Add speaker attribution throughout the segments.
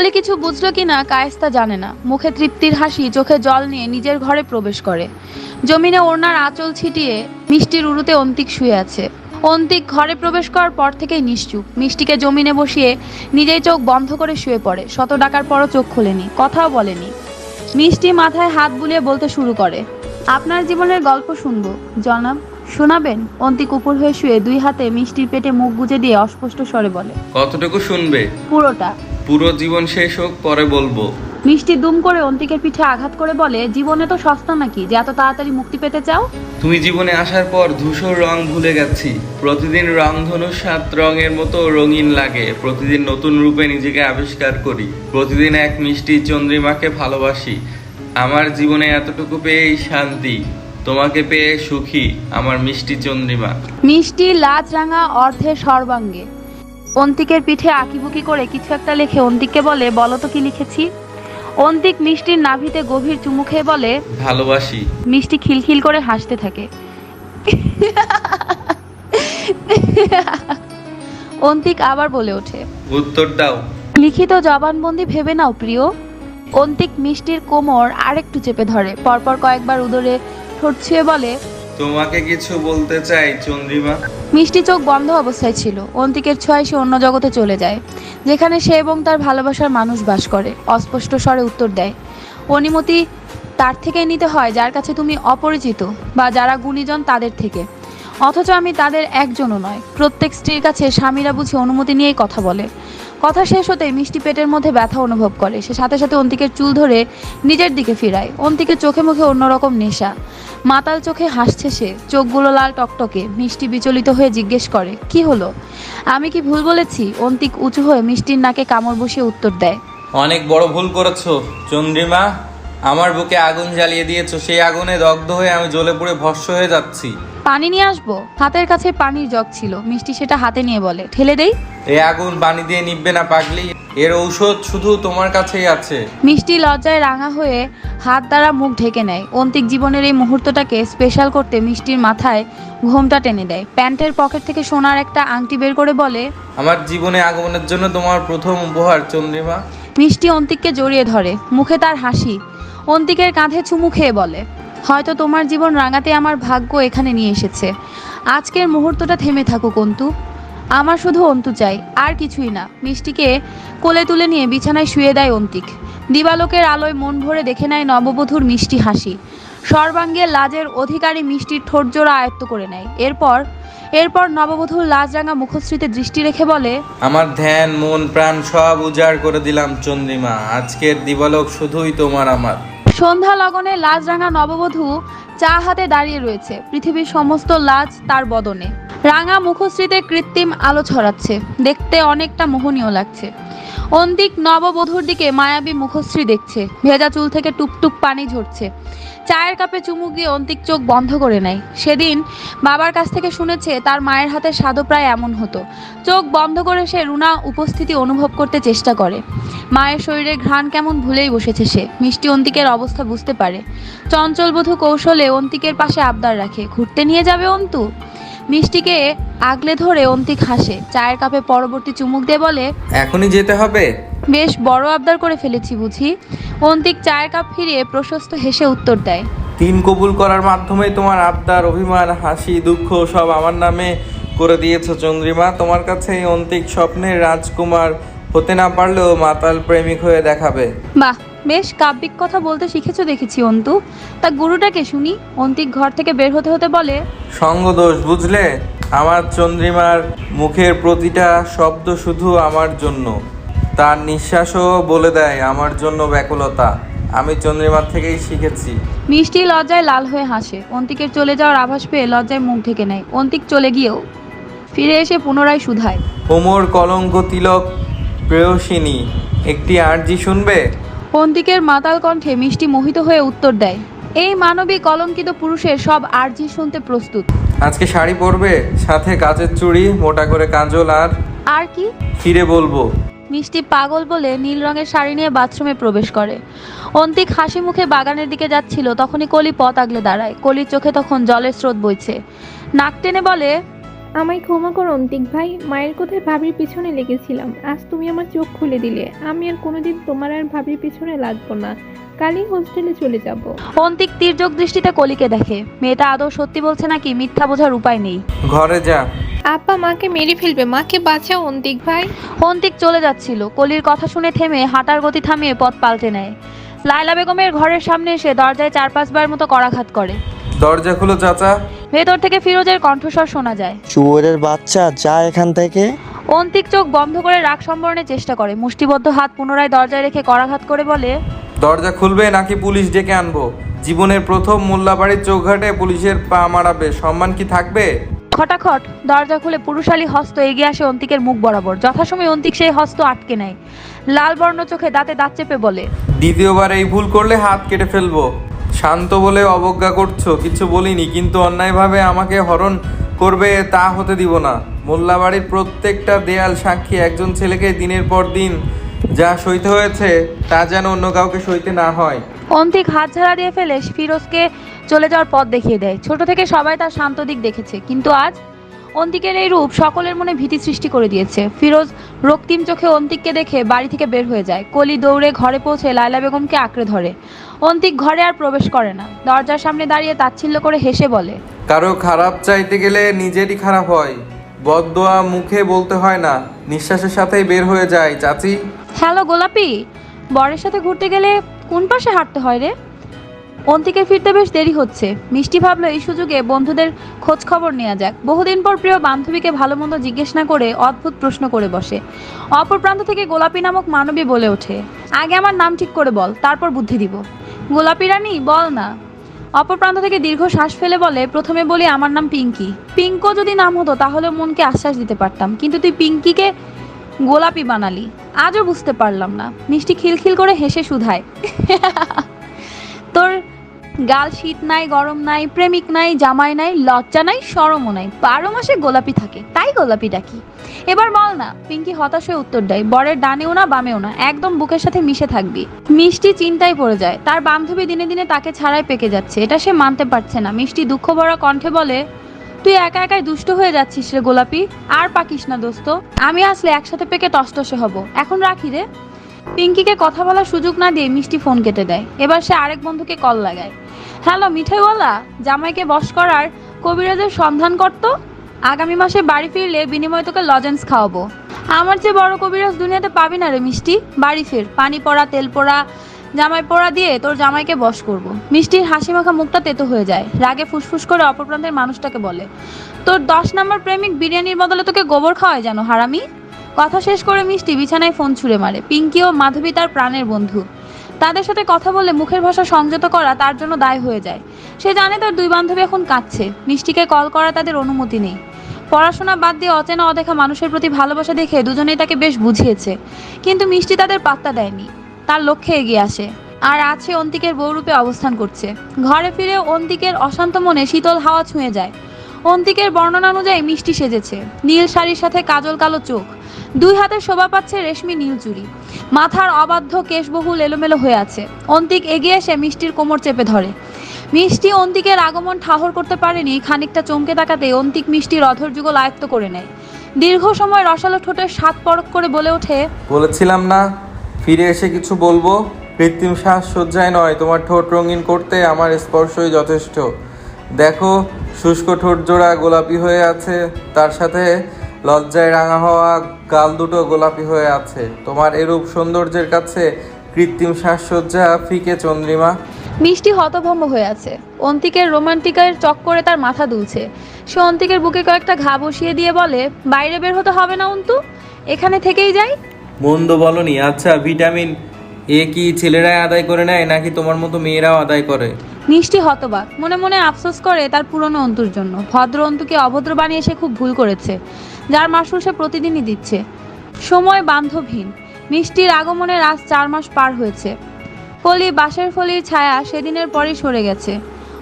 Speaker 1: কলি কিছু বুঝলো কিনা কায়েস্তা জানে না। মুখে তৃপ্তির হাসি চোখে জল নিয়ে নিজের ঘরে প্রবেশ করে। জমিনে ওড়নার আঁচল ছিটিয়ে মিষ্টির উরুতে অন্তিক শুয়ে আছে। অন্তিক ঘরে প্রবেশ করার পর থেকেই নিশ্চুপ। মিষ্টিকে জমিনে বসিয়ে নিজেই চোখ বন্ধ করে শুয়ে পড়ে। শত ডাকার পরও চোখ খোলেনি কথাও বলেনি। মিষ্টি মাথায় হাত বুলিয়ে বলতে শুরু করে আপনার জীবনের গল্প শুনব। জনাব শোনাবেন? অন্তিক উপর হয়ে শুয়ে দুই হাতে মিষ্টির পেটে মুখ গুজে দিয়ে অস্পষ্ট স্বরে বলে
Speaker 2: কতটুকু শুনবে?
Speaker 1: পুরোটা।
Speaker 2: পুরো জীবন শেষ হোক পরে বলব।
Speaker 1: মিষ্টি দুম করে অন্তিকের পিঠে আঘাত করে বলে জীবনে তো সস্তা নাকি? যে এত তাড়াতাড়ি মুক্তি পেতে চাও?
Speaker 2: তুমি জীবনে আসার পর ধূসর রং ভুলে গেছি। প্রতিদিন রংধনু সাত রঙের মতো রঙিন লাগে। প্রতিদিন নতুন রূপে নিজেকে আবিষ্কার করি। প্রতিদিন এক মিষ্টি চন্দ্রিমাকে ভালোবাসি। আমার জীবনে এতটুকু পেয়েই শান্তি। তোমাকে পেয়ে সুখী আমার মিষ্টি চন্দ্রিমা।
Speaker 1: মিষ্টি লাজ রাঙা অর্ধের সর্বাঙ্গে। অন্তিকের পিঠে আঁকিবুকি করে কিছু একটা লিখে অন্তিককে বলে বলো তো কি লিখেছি? অন্তিক মিষ্টির নাভিতে গভীর চুমু খেয়ে বলে
Speaker 2: ভালোবাসি।
Speaker 1: মিষ্টি খিলখিল করে হাসতে থাকে। অন্তিক আবার বলে ওঠে
Speaker 2: উত্তর দাও।
Speaker 1: লিখিত জবানবন্দি ভেবে নাও প্রিয়। অন্তিক মিষ্টির কোমর আরেকটু চেপে ধরে পরপর কয়েকবার উদরে ঠোঁট ছুঁয়ে বলে
Speaker 2: তোমাকে কিছু বলতে চাই, চন্দ্রিমা?
Speaker 1: মিষ্টি চোখ বন্ধ অবস্থায় ছিল। অন্তিকের ছোঁয়ায় সে অন্য জগতে চলে যায়, যেখানে সে এবং তার ভালোবাসার মানুষ বাস করে। অস্পষ্ট স্বরে উত্তর দেয়, অনুমতি, তার থেকে নিতে হয় যার কাছে তুমি অপরিচিত বা যারা গুণীজন তাদের থেকে। অথচ আমি তাদের একজনও নয়। প্রত্যেক স্ত্রীর কাছে স্বামীরা বুঝে অনুমতি নিয়েই কথা বলে। কথা শেষ হতে মিষ্টি পেটের মধ্যে ব্যথা অনুভব করে। সে সাথে সাথে অন্তিকের চুল ধরে নিজের দিকে ফিরায়। অন্তিকের চোখে মুখে অন্যরকম নেশা। মাতাল চোখে হাসছে সে। চোখগুলো লাল টকটকে। মিষ্টি বিচলিত হয়ে জিজ্ঞেস করে, কি হলো? আমি কি ভুল বলেছি? অন্তিক উঁচু হয়ে মিষ্টির নাকে কামড় বসিয়ে উত্তর দেয়,
Speaker 2: অনেক বড় ভুল করেছ, চন্দ্রিমা। আমার বুকে আগুন জ্বালিয়ে দিয়েছ সেই আগুনে দগ্ধ হয়ে আমি জ্বলে পুড়ে ভস্য হয়ে যাচ্ছি।
Speaker 1: পানি নিয়ে আসব? হাতের কাছে পানির জগ ছিল। মিষ্টি সেটা হাতে নিয়ে বলে ঠেলে দেই?
Speaker 2: এই আগুন পানি দিয়ে নিববে না পাগলি এর ঔষধ শুধু তোমার কাছেই আছে।
Speaker 1: মিষ্টি লজ্জায় রাঙা হয়ে হাত দ্বারা মুখ ঢেকে নেয়। অন্তিক জীবনের এই মুহূর্তটাকে স্পেশাল করতে মিষ্টির মাথায় ঘোমটা টেনে দেয়। প্যান্টের পকেট থেকে সোনার একটা আংটি বের করে বলে
Speaker 2: আমার জীবনে আগমনের জন্য তোমার প্রথম উপহার চন্দ্রিমা।
Speaker 1: মিষ্টি অন্তিককে জড়িয়ে ধরে। মুখে তার হাসি অন্তিকের কাঁধে চুমু খেয়ে বলে, হয়তো তোমার জীবন রাঙাতে আমার ভাগ্য এখানে নিয়ে এসেছে। আজকের মুহূর্তটা থেমে থাকুক অন্তু আমার শুধু অন্তু চাই, আর কিছুই না। মিষ্টিকে কোলে তুলে নিয়ে বিছানায় শুয়ে দেয় অন্তিক। দিবালোকের আলোয় মন ভরে দেখে নেয় নববধূর মিষ্টি হাসি। সর্বাঙ্গে লাজের অধিকারী মিষ্টির ঠোঁটজোড়া আয়ত্ত করে নেয়। এরপর এরপর নববধূর লাজ রাঙা মুখশ্রীতে দৃষ্টি রেখে বলে,
Speaker 2: আমার ধ্যান, মন, প্রাণ সব উজাড় করে দিলাম চন্দ্রিমা। আজকের দিবালোক শুধুই তোমার আমার।
Speaker 1: সন্ধ্যা লগনে লাজ রাঙা নববধূ চা হাতে দাঁড়িয়ে রয়েছে। পৃথিবীর সমস্ত লাজ তার বদনে। রাঙা মুখশ্রীতে কৃত্রিম আলো ছড়াচ্ছে। দেখতে অনেকটা মোহনীয় লাগছে। অন্তিক নববধূর দিকে মায়াবী মুখশ্রী দেখছে। ভেজা চুল থেকে টুপটুপ পানি ঝরছে। চায়ের কাপে চুমুক দিয়ে অন্তিক চোখ বন্ধ করে নেয়। সেদিন বাবার কাছ থেকে শুনেছে তার মায়ের হাতে স্বাদও প্রায় এমন হতো। চোখ বন্ধ করে সে রুনা উপস্থিতি অনুভব করতে চেষ্টা করে। মায়ের শরীরে ঘ্রাণ কেমন ভুলেই বসেছে সে। মিষ্টি অন্তিকের অবস্থা বুঝতে পারে। চঞ্চলবধূ কৌশলে অন্তিকের পাশে আবদার রাখে। ঘুরতে নিয়ে যাবে অন্তু? মিষ্টিকে আগলে ধরে অন্তিক হাসে। চায়ের কাপে পরবর্তী চুমুক দিয়ে বলে
Speaker 2: এখনই যেতে হবে।
Speaker 1: বেশ বড় আবদার করে ফেলেছি বুঝি। অন্তিক চায়ের কাপ ফিরিয়ে প্রশস্ত হেসে উত্তর দেয়
Speaker 2: তিন কবুল করার মাধ্যমে তোমার আবদার অভিমান হাসি দুঃখ সব আমার নামে করে দিয়েছ চন্দ্রিমা। তোমার কাছে এই অন্তিক স্বপ্নের রাজকুমার হতে না পারলেও মাতাল প্রেমিক হয়ে দেখাবে।
Speaker 1: বাহ বেশ কাব্যিক কথা বলতে শিখেছো দেখেছি অন্তু। তা গুরুটাকে শুনি। অন্তিক ঘর থেকে বের হতে হতে বলে
Speaker 2: সঙ্গদোষ বুঝলে? আমার চন্দ্রিমার মুখের প্রতিটা শব্দ শুধু আমার জন্য। তার নিঃশ্বাসও বলে দেয় আমার জন্য ব্যাকুলতা। আমি চন্দ্রিমার থেকেই শিখেছি।
Speaker 1: মিষ্টি লজ্জায় লাল হয়ে হাসে। অন্তিকের চলে যাওয়ার আভাস পেয়ে লজ্জায় মুখ ঢেকে নেয়। অন্তিক চলে গিয়েও ফিরে এসে পুনরায় শুধায়।
Speaker 2: ওমর কলঙ্ক তিলক প্রেয়সিনী। একটি আর্জি শুনবে?
Speaker 1: অন্তিকের মাতাল কণ্ঠে মিষ্টি মোহিত হয়ে উত্তর দেয় এই মানবিক কলঙ্কিত পুরুষের সব আর্জি শুনতে প্রস্তুত।
Speaker 2: আজকে শাড়ি পরবে সাথে কাচের চুড়ি মোটা করে কাজল আর
Speaker 1: আর কি?
Speaker 2: ফিরে বলব।
Speaker 1: মিষ্টি পাগল বলে নীল রঙের শাড়ি নিয়ে বাথরুমে প্রবেশ করে। অন্তিক হাসি মুখে বাগানের দিকে যাচ্ছিল তখনই কলি পথ আগলে দাঁড়ায়। কলির চোখে তখন জলের স্রোত বইছে। নাক টেনে বলে
Speaker 3: আমায় ক্ষমা করো অন্তিক ভাই। মায়ের কোথায় ভাবির পিছনে লেগেছিলাম। আজ তুমি আমার চোখ খুলে দিলে। আমি আর কোনোদিন তোমার আর ভাবির পিছনে লাগবো না। কালই হোস্টেলে চলে যাব।
Speaker 1: অন্তিক তীর্যক দৃষ্টিতে কলিকে দেখে। মেয়েটা আদৌ সত্যি বলছে নাকি মিথ্যা বোঝার উপায় নেই?
Speaker 2: ঘরে যা।
Speaker 3: আপা মাকে মেরে ফেলবে। মাকে বাঁচাও অন্তিক ভাই।
Speaker 1: অন্তিক চলে যাচ্ছিল। কলির কথা শুনে থেমে হাঁটার গতি থামিয়ে পথ পাল্টে নেয়। লায়লা বেগমের ঘরের সামনে এসে দরজায় চার পাঁচবার মতো করাঘাত করে।
Speaker 2: দরজা খুলো চাচা।
Speaker 1: ভেতর থেকে ফিরোজের কণ্ঠস্বর শোনা যায়।
Speaker 4: শুয়োরের বাচ্চা যা এখান থেকে।
Speaker 1: অন্তিক চোখ বন্ধ করে রাগ সম্বরণের চেষ্টা করে। মুষ্টিবদ্ধ হাত পুনরায় দরজায় রেখে করাঘাত করে বলে
Speaker 2: দরজা খুলবে নাকি পুলিশ ডেকে আনব? জীবনের প্রথম মোল্লাবাড়ির চৌঘাটে পুলিশের পা মারাবে। সম্মান কি থাকবে?
Speaker 1: খটাখট দরজা খুলে পুরুষালী হস্ত এগিয়ে আসে অন্তিকের মুখ বরাবর। যথাসময় অন্তিক সেই হস্ত আটকে নেয়। লাল বর্ণ চোখে দাঁতে দাঁত চেপে বলে
Speaker 2: দ্বিতীয়বার এই ভুল করলে হাত কেটে ফেলব। শান্ত বলে অবজ্ঞা করছ, কিছু বলিনি, কিন্তু অন্যায়ভাবে আমাকে হরণ করবে তা হতে দিব না। মোল্লাবাড়ির প্রত্যেকটা দেয়াল সাক্ষী একজন ছেলেকে দিনের পর দিন যা সইতে হয়েছে, তা যেন অন্য কাউকে সইতে না হয়।
Speaker 1: অন্তিক হাত ঝাড়া দিয়ে ফেলে ফিরোজকে চলে যাওয়ার পথ দেখিয়ে দেয়। ছোট থেকে সবাই তার শান্ত দিক দেখেছে, কিন্তু আজ অন্তিকের এই রূপ সকলের মনে ভীতি সৃষ্টি করে দিয়েছে। ফিরোজ রক্তিম চোখে অন্তিককে দেখে বাড়ি থেকে বের হয়ে যায়। কলি দৌড়ে ঘরে পৌঁছে লায়লা বেগমকে আঁকড়ে ধরে। অন্তিক ঘরে আর প্রবেশ করে না। দরজার সামনে দাঁড়িয়ে তাচ্ছিল্য করে হেসে বলে
Speaker 2: কারও খারাপ চাইতে গেলে নিজেরই খারাপ হয়। বদদোয়া মুখে বলতে হয় না। নিঃশ্বাসের সাথেই বের হয়ে যায়। চাচি?
Speaker 1: হ্যালো গোলাপি বরের সাথে ঘুরতে গেলে কোন পাশে হাঁটতে হয় রে? অন্তিকের ফিরতে বেশ দেরি হচ্ছে। মিষ্টি ভাবলো, এই সুযোগে বন্ধুদের খোঁজ খবর নেওয়া যাক। বহুদিন পর প্রিয় বান্ধবীকে ভালো মন্দ জিজ্ঞেস না করে অদ্ভুত প্রশ্ন করে বসে। অপর প্রান্ত থেকে গোলাপি নামক মানবী বলে ওঠে, আগে আমার নাম ঠিক করে বল, তারপর বুদ্ধি দিব। গোলাপি রানী, বল না। অপর প্রান্ত থেকে দীর্ঘ শ্বাস ফেলে বলে, প্রথমে বলি আমার নাম পিঙ্কি। পিঙ্কো যদি নাম হতো, তাহলে মনকে আশ্বাস দিতে পারতাম। কিন্তু তুই পিঙ্কিকে গোলাপি বানালি। আজও বুঝতে পারলাম না। মিষ্টি খিলখিল করে হেসে শুধায়, তোর গাল শীত নাই, গরম নাই, প্রেমিক নাই, জামাই নাই, লজ্জা নাই সরমও নাই। বারো মাসে গোলাপি থাকে, তাই গোলাপি ডাকি এবার বল না, পিঙ্কি হতাশ হয়ে উত্তর দেয়, বরের ডানেও না, বামেও না, একদম বুকের সাথে মিশে থাকবি। মিষ্টি চিন্তায় পড়ে যায়, তার বান্ধবী দিনে দিনে তাকে ছাড়াই পেকে যাচ্ছে, এটা সে মানতে পারছে না। মিষ্টি দুঃখ ভরা কণ্ঠে বলে, তুই একা একাই দুষ্ট হয়ে যাচ্ছিস রে গোলাপি, আর পাকিস না দোস্ত। আমি আসলে একসাথে পেকে টসটসে হব। এখন রাখি রে। পিঙ্কিকে কথা বলার সুযোগ না দিয়ে মিষ্টি ফোন কেটে দেয়। এবার সে আরেক বন্ধুকে কল লাগায়। হ্যালো, মিঠাইওয়ালা, জামাইকে বশ করার কবিরাজের সন্ধান করতো আগামী মাসে বাড়ি ফিরলে বিনিময়ে তোকে লজেন্স খাওয়াবো। আমার যে বড় কবিরাজ দুনিয়াতে পাবি না রে মিষ্টি। বাড়ি ফের। পানি পড়া, তেল পোড়া, জামাই পোড়া দিয়ে তোর জামাইকে বশ করব। মিষ্টির হাসি মাখা মুখটা তেতো হয়ে যায়। রাগে ফুসফুস করে অপর প্রান্তের মানুষটাকে বলে, তোর দশ নম্বর প্রেমিক বিরিয়ানির বদলে তোকে গোবর খাওয়ায় জানো হারামি? কথা শেষ করে মিষ্টি বিছানায় ফোন ছুঁড়ে মারে। পিঙ্কি ও মাধবী তার প্রাণের বন্ধু। তাদের সাথে কথা বলে মুখের ভাষা সংযত করা তার জন্য দায় হয়ে যায়। সে জানে তার দুই বান্ধবী এখন কাঁদছে। মিষ্টিকে কল করা তাদের অনুমতি নেই। পড়াশোনা বাদ দিয়ে অচেনা অদেখা মানুষের প্রতি ভালোবাসা দেখে দুজনেই তাকে বেশ বুঝিয়েছে। কিন্তু মিষ্টি তাদের পাত্তা দেয়নি। তার লক্ষ্যে এগিয়ে আসে। আর আছে অন্তিকের বউরূপে অবস্থান করছে। ঘরে ফিরে অন্তিকের অশান্ত মনে শীতল হাওয়া ছুঁয়ে যায়। অন্তিকের বর্ণনা অনুযায়ী মিষ্টি সেজেছে। নীল শাড়ির সাথে কাজল কালো চোখ। দুই হাতে শোভা পাচ্ছে রেশমি নীল চুড়ি। মাথার অবাধ্য কেশবহুল এলোমেলো হয়ে আছে। অন্তিক এগিয়ে এসে মিষ্টির কোমর চেপে ধরে। মিষ্টি অন্তিকের আগমন ঠাহর করতে পারেনি, খানিকটা চমকে তাকাতে অন্তিক মিষ্টির অধর যুগল আয়ত্ত করে নেয়। দীর্ঘ সময় রসালো ঠোঁটের স্বাদ পরক করে বলে ওঠে,
Speaker 2: বলেছিলাম না, ফিরে এসে কিছু বলব? কৃত্রিম শ্বাস সজ্জায় নয়, তোমার ঠোঁট রঙিন করতে আমার স্পর্শই যথেষ্ট। দেখো শুষ্ক ঠোঁট জোড়া গোলাপি হয়ে আছে তার সাথে লজ্জায় রাঙা হওয়া গাল দুটো গোলাপি হয়ে আছে। তোমার এরূপ সৌন্দর্যের কাছে কৃত্রিম শ্বাসসজ্জা ফিকে চন্দ্রিমা।
Speaker 1: মিষ্টি হতভম্ব হয়ে আছে। অন্তিকের রোমান্টিকের চক্করে তার মাথা দুলছে। সে অন্তিকের বুকে কয়েকটা ঘা বসিয়ে দিয়ে বলে বাইরে বের হতে হবে না অন্তু। এখানে থেকেই যাই।
Speaker 2: মন্দ বলনি। আচ্ছা ভিটামিন এ কি ছেলেরাই আদায় করে নেয় নাকি তোমার মতো মেয়েরাও আদায় করে?
Speaker 1: মিষ্টি হতবাক। মনে মনে আফসোস করে তার পুরনো অন্তুর জন্য। ভদ্র অন্তুকে অভদ্র বানিয়ে সে খুব ভুল করেছে, যার মাসুল সে প্রতিদিনই দিচ্ছে। সময় বান্ধবহীন। মিষ্টির আগমনে আজ চার মাস পার হয়েছে। কলি বাঁশের ফলির ছায়া সেদিনের পরই সরে গেছে।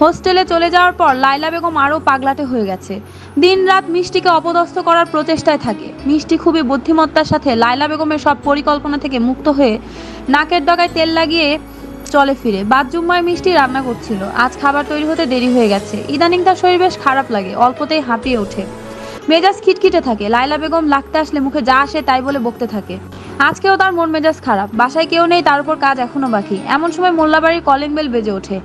Speaker 1: হোস্টেলে চলে যাওয়ার পর লাইলা বেগম আরও পাগলাটে হয়ে গেছে। দিনরাত মিষ্টিকে অপদস্থ করার প্রচেষ্টায় থাকে। মিষ্টি খুবই বুদ্ধিমত্তার সাথে লাইলা বেগমের সব পরিকল্পনা থেকে মুক্ত হয়ে নাকের ডগায় তেল লাগিয়ে চলে ফিরে। বাথরুমময় মিষ্টি রান্না করছিল। আজ খাবার তৈরি হতে দেরি হয়ে গেছে। ইদানিং তার শরীর বেশ খারাপ লাগে, অল্পতেই হাঁপিয়ে ওঠে। মেজাজ খিটখিটে থাকে। লাইলা বেগম লাগতে আসলে মুখে যা আসে তাই বলে বকতে থাকে। আজকেও তার মন মেজাজ খারাপ। বাসায় কেউ নেই, তার উপর কাজ এখনও বাকি। এমন সময় মোল্লাবাড়ির কলিং বেল বেজে ওঠে।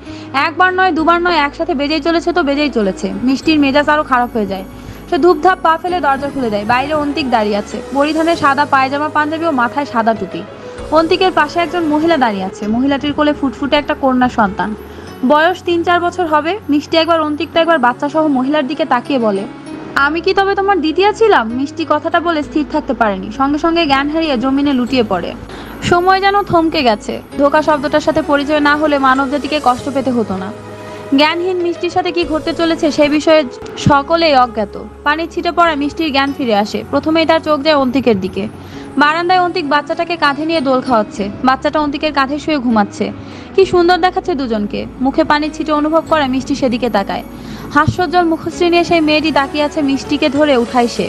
Speaker 1: একবার নয়, দুবার নয়, একসাথে বেজেই চলেছে তো বেজেই চলেছে। মিষ্টির মেজাজ আরও খারাপ হয়ে যায়। সে ধূপধাপ পা ফেলে দরজা খুলে দেয়। বাইরে অন্তিক দাঁড়িয়ে আছে। পরিধানে সাদা পায়জামা, পাঞ্জাবি ও মাথায় সাদা টুপি। অন্তিকের পাশে একজন মহিলা দাঁড়িয়ে আছে। মহিলাটির কোলে ফুটফুটে একটা কন্যা সন্তান। বয়স তিন চার বছর হবে। মিষ্টি একবার অন্তিকটা একবার বাচ্চা সহ মহিলার দিকে তাকিয়ে বলে, আমি কি তবে তোমার দ্বিতীয় ছিলাম মিষ্টি কথাটা বলে স্থির থাকতে পারেনি। সঙ্গে সঙ্গে জ্ঞান হারিয়ে জমিনে লুটিয়ে পড়ে। সময় যেন থমকে গেছে। ধোকা শব্দটার সাথে পরিচয় না হলে মানব জাতিকে কষ্ট পেতে হতো না। জ্ঞানহীন মিষ্টির সাথে কি ঘটতে চলেছে সে বিষয়ে সকলেই অজ্ঞাত। পানির ছিটে পড়া মিষ্টির জ্ঞান ফিরে আসে। প্রথমেই তার চোখ যায় অন্তিকের দিকে। বারান্দায় অন্তিক বাচ্চাটাকে কাঁধে নিয়ে দোল খাওয়াচ্ছে। বাচ্চাটা অন্তিকের কাঁধে শুয়ে ঘুমাচ্ছে। কি সুন্দর দেখাচ্ছে দুজনকে। মুখে পানি ছিটে অনুভব করা মিষ্টি সেদিকে তাকায়। হাস্যজ্জ্বল মুখশ্রী নিয়ে সেই মেয়েটি তাকিয়ে আছে মিষ্টিকে ধরে উঠায় সে।